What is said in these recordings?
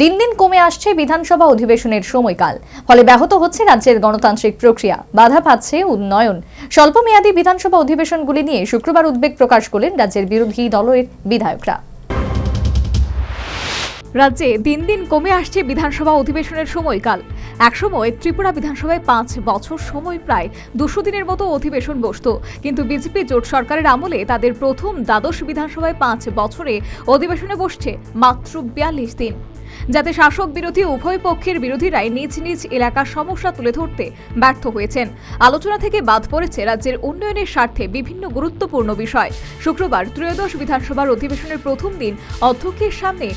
দিন দিন কমে আসছে বিধানসভা অধিবেশনের সময়কাল। ফলে ব্যাহত হচ্ছে রাজ্যের গণতান্ত্রিক প্রক্রিয়া। বাধা পাচ্ছে উন্নয়ন। স্বল্পমেয়াদী বিধানসভা অধিবেশনগুলি নিয়ে শুক্রবার উদ্বেগ প্রকাশ করলেন রাজ্যের বিরোধী দলের বিধায়করা। রাজ্যে দিন দিন কমে আসছে বিধানসভা অধিবেশনের সময়কাল। একসময় ত্রিপুরা বিধানসভায় পাঁচ বছর সময় প্রায় দুশো দিনের মতো অধিবেশন বসত। কিন্তু বিজেপি জোট সরকারের আমলে তাদের প্রথম দ্বাদশ বিধানসভায় পাঁচ বছরে অধিবেশনে বসছে মাত্র বিয়াল্লিশ দিন। যাতে শাসক বিরোধী উভয় পক্ষের বিরোধীরাই নিজ নিজ এলাকার সমস্যা তুলে ধরতে ব্যর্থ হয়েছেন। আলোচনা থেকে বাদ পড়েছে রাজ্যের উন্নয়নের স্বার্থে বিভিন্ন গুরুত্বপূর্ণ বিষয়। শুক্রবার ত্রয়োদশ বিধানসভার অধিবেশনের প্রথম দিন অধ্যক্ষের সামনে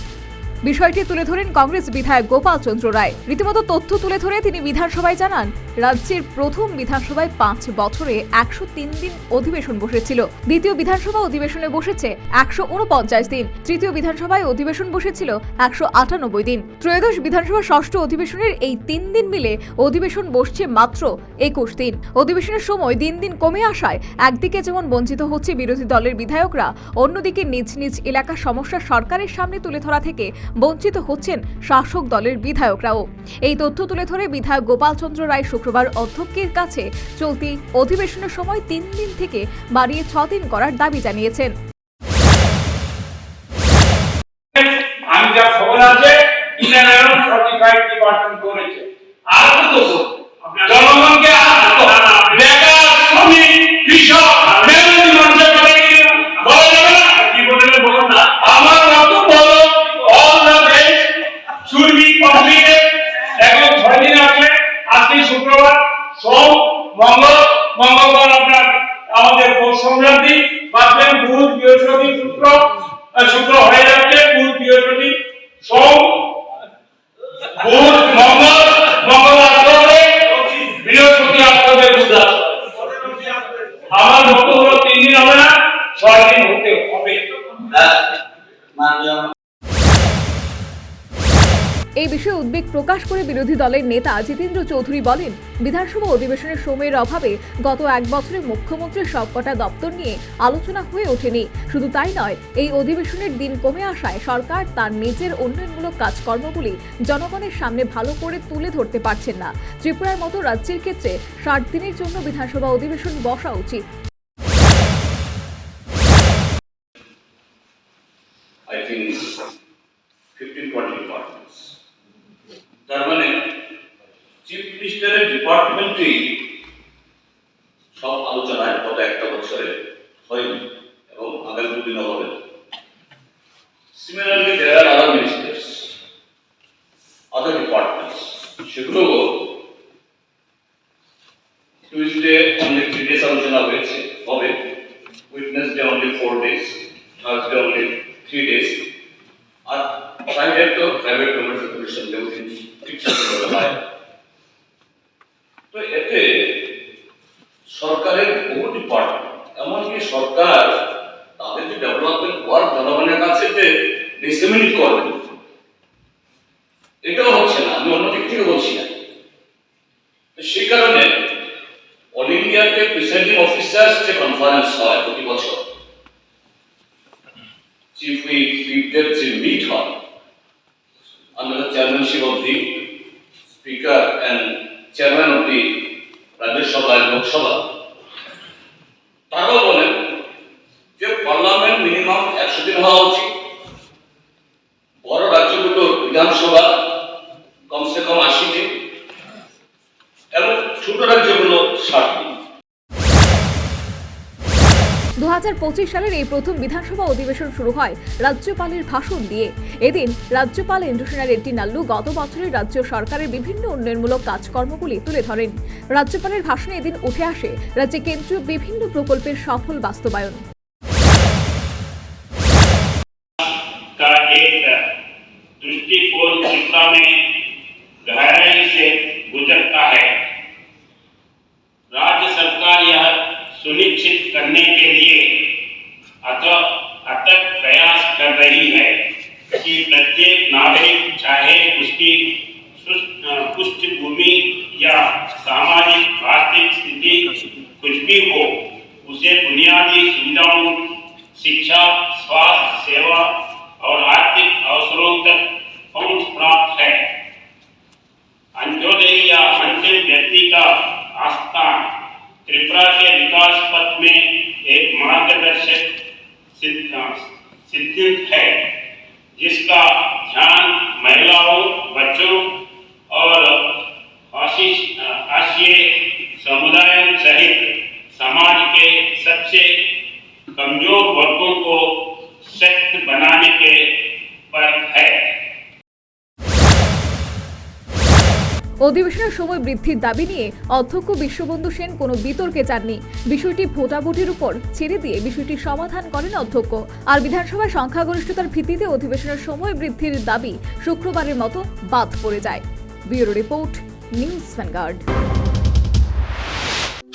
বিষয়টি তুলে ধরেন কংগ্রেস বিধায়ক গোপাল চন্দ্র রায়। রীতিমতো তথ্য তুলে ধরে তিনি বিধানসভায় জানান, রাজ্যের প্রথম বিধানসভায় পাঁচ বছরে একশো তিন দিন অধিবেশন বসেছিল। দ্বিতীয় বিধানসভা অধিবেশনে বসেছে একশো উনপঞ্চাশ দিন। তৃতীয় বিধানসভায় অধিবেশন বসেছিল একশো আটানব্বই দিন। ত্রয়োদশ বিধানসভা ষষ্ঠ অধিবেশনের এই তিন দিন মিলে অধিবেশন বসছে মাত্র একুশ দিন। অধিবেশনের সময় দিন দিন কমে আসায় একদিকে যেমন বঞ্চিত হচ্ছে বিরোধী দলের বিধায়করা, অন্যদিকে নিজ নিজ এলাকার সমস্যা সরকারের সামনে তুলে ধরা থেকে বঞ্চিত হচ্ছেন শাসক দলের বিধায়করাও। এই তথ্য তুলে ধরে বিধায়ক গোপালচন্দ্র রায় শুক্রবার অধ্যক্ষের কাছে চলতি অধিবেশনের সময় তিন দিন থেকে বাড়িয়ে ছ দিন করার দাবি জানিয়েছেন। জনগণকে মঙ্গল, মঙ্গলবার আপনার আমাদের পৌষ সংক্রান্তি বাদবেন বুধ, বৃহস্পতি, শুক্র শুক্র হয়ে যাচ্ছে, বুধ, বৃহস্পতি, সোম, বুধ, মঙ্গল মঙ্গল আসতে হবে বৃহস্পতি আসতে বুধ আমার তিন দিন হবে না, ছয় দিন হতে হবে। মাননীয় এই বিষয়ে উদ্বেগ প্রকাশ করে বিরোধী দলের নেতা জিতেন্দ্র চৌধুরী বলেন, বিধানসভা অধিবেশনের সময়ের অভাবে গত এক বছরে মুখ্যমন্ত্রীর সবকটা দপ্তর নিয়ে আলোচনা হয়ে ওঠেনি। শুধু তাই নয়, এই অধিবেশনের দিন কমে আসায় সরকার তার নিজের উন্নয়নমূলক কাজকর্মগুলি জনগণের সামনে ভালো করে তুলে ধরতে পারছেন না। ত্রিপুরার মতো রাজ্যের ক্ষেত্রে ষাট দিনের জন্য বিধানসভা অধিবেশন বসা উচিত। চিফ মিনিস্টারের ডিপার্টমেন্টই সব আলোচনায় গত একটা বছরে হয়নি এবং আগামী দিনও হবে। Similarly, there are other ministers, other departments. সেগুলো অনলি থ্রি ডেজ আলোচনা হয়েছে হবে Wednesday only four days Thursday only three days আর প্রাইভেট তো প্রাইভেট কমিশন দেও ঠিক সাথে হয় তো এতে সরকারের বহু ডিপার্টমেন্ট এমনকি সরকার তাদের যে ওয়ার্ক জনগণের কাছে যে ডিসেমিনেট এটাও হচ্ছে না, আমি অন্য দিক থেকে বলছি না। সেই কারণে অল ইন্ডিয়াতে প্রিসাইডিং অফিসার্স যে কনফারেন্স হয় প্রতি বছর চিফ যে মিট হয় তারাও বলেন পার্লামেন্ট মিনিমাম একশো দিন হওয়া উচিত। বড় রাজ্যগুলোর বিধানসভা কমসে কম আশি দিন এবং ছোট রাজ্যগুলো ষাট দিন। দু সালের এই প্রথম বিধানসভা অধিবেশন শুরু হয় রাজ্যপালের ভাষণ দিয়ে। এদিন রাজ্যপাল ইন্দ্রসেনা রেড্ডি নাল্লু গত বছরের রাজ্য সরকারের বিভিন্ন উন্নয়নমূলক কাজকর্মগুলি তুলে ধরেন। রাজ্যপালের ভাষণে এদিন উঠে আসে রাজ্যে কেন্দ্রীয় বিভিন্ন প্রকল্পের সফল বাস্তবায়ন। सुनिश्चित करने के लिए अथक प्रयास कर रही है कि प्रत्येक नागरिक, चाहे उसकी पृष्ठभूमि या सामाजिक, आर्थिक स्थिति कुछ भी हो, उसे बुनियादी सुविधाओं, शिक्षा, स्वास्थ्य, सेवा और आर्थिक अवसरों तक पहुँच प्राप्त मार्गदर्शक सिद्धांत है, जिसका ध्यान महिलाओं, बच्चों और आशीष समुदायों सहित समाज के सबसे कमज़ोर वर्गों को सशक्त बनाने के पर है। অধিবেশনের সময় বৃদ্ধির দাবি নিয়ে অধ্যক্ষ বিশ্ববন্ধু সেন কোনো বিতর্কে চাননি। বিষয়টি ভোটাভুটির উপর ছেড়ে দিয়ে বিষয়টি সমাধান করেন অধ্যক্ষ। আর বিধানসভার সংখ্যাগরিষ্ঠতার ভিত্তিতে অধিবেশনের সময় বৃদ্ধির দাবি শুক্রবারের মতো বাদ পড়ে যায়। Bureau report, news Vanguard.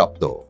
クップ。